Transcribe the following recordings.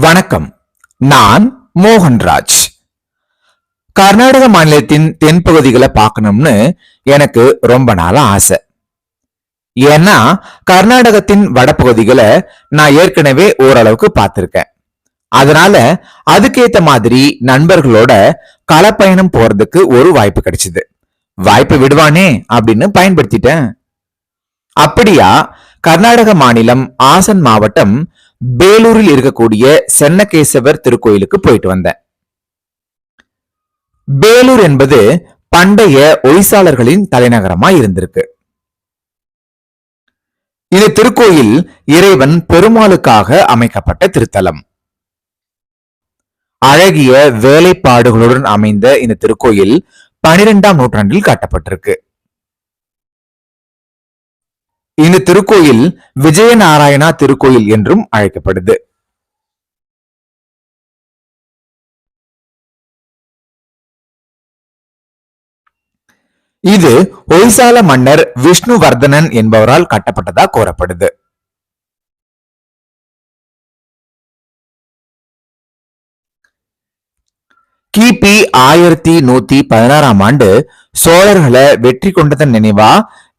வணக்கம். நான் மோகன்ராஜ். கர்நாடக மாநிலத்தின் தென்பகுதிகளை பார்க்கணும்னு எனக்கு ரொம்ப நாளா ஆசை. ஏன்னா கர்நாடகத்தின் வடப்பகுதிகளை நான் ஏற்கனவே ஓரளவுக்கு பார்த்திருக்கேன். அதனால அதுக்கேத்த மாதிரி நண்பர்களோட களப்பயணம் போறதுக்கு ஒரு வாய்ப்பு கிடைச்சது. வாய்ப்பு விடுவானே அப்படின்னு பயன்படுத்திட்டேன். அப்படியா கர்நாடக மாநிலம் ஆசன் மாவட்டம் பேலூரில் இருக்கக்கூடிய சென்னகேசவர் திருக்கோயிலுக்கு போயிட்டு வந்தேன். பேலூர் என்பது பண்டைய ஒய்சாளர்களின் தலைநகரமா இருந்திருக்கு. இது திருக்கோயில் இறைவன் பெருமாளுக்காக அமைக்கப்பட்ட திருத்தலம். அழகிய வேலைப்பாடுகளுடன் அமைந்த இந்த திருக்கோயில் பனிரெண்டாம் நூற்றாண்டில் கட்டப்பட்டிருக்கு. இந்த திருக்கோயில் விஜயநாராயணா திருக்கோயில் என்றும் அழைக்கப்படுது. இது ஒய்சால மன்னர் விஷ்ணுவர்தனன் என்பவரால் கட்டப்பட்டதா கூறப்படுது. கிபி ஆயிரத்தி நூத்தி பதினாறாம் ஆண்டு சோழர்களை வெற்றி கொண்டதன் நினைவா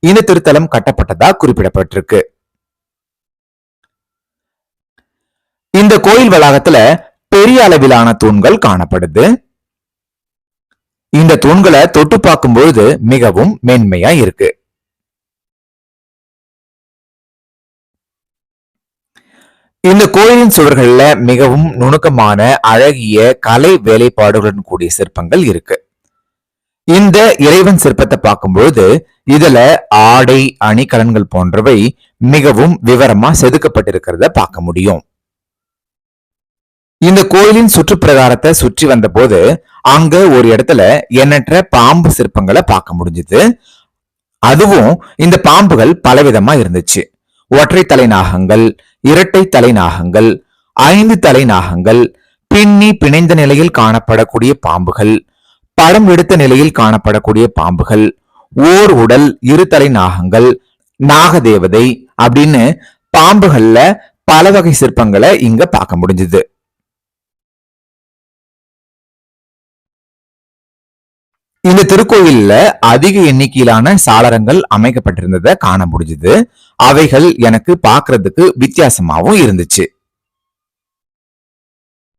இந்த திருத்தலம் கட்டப்பட்டதா குறிப்பிடப்பட்டிருக்கு. இந்த கோயில் வளாகத்துல பெரிய அளவிலான தூண்கள் காணப்படுது. இந்த தூண்களை தொட்டு பார்க்கும்பொழுது மிகவும் மென்மையா இருக்கு. இந்த கோயிலின் சுவர்கள்ல மிகவும் நுணுக்கமான அழகிய கலை வேலைப்பாடுகளுடன் கூடிய சிற்பங்கள் இருக்கு. இந்த இறைவன் சிற்பத்தை பார்க்கும்பொழுது இதுல ஆடை அணிகலன்கள் போன்றவை மிகவும் விவரமா செதுக்கப்பட்டிருக்கிறத பார்க்க முடியும். இந்த கோயிலின் சுற்றுப்பிரகாரத்தை சுற்றி வந்த போது அங்க ஒரு இடத்துல எண்ணற்ற பாம்பு சிற்பங்களை பார்க்க முடிஞ்சது. அதுவும் இந்த பாம்புகள் பலவிதமா இருந்துச்சு. ஒற்றை தலை நாகங்கள் இரட்டை தலை நாகங்கள் ஐந்து தலை நாகங்கள் பின்னி பிணைந்த நிலையில் காணப்படக்கூடிய பாம்புகள் படம் எடுத்த நிலையில் காணப்படக்கூடிய பாம்புகள் ஓர் உடல் இரு தலை நாகங்கள் நாகதேவதை அப்படின்னு பாம்புகள்ல பல வகை சிற்பங்களை இங்க பார்க்க முடிஞ்சது. இந்த திருக்கோயில்ல அதிக எண்ணிக்கையிலான சாளரங்கள் அமைக்கப்பட்டிருந்ததை காண முடிஞ்சது. அவைகள் எனக்கு பார்க்கறதுக்கு வித்தியாசமாவும் இருந்துச்சு.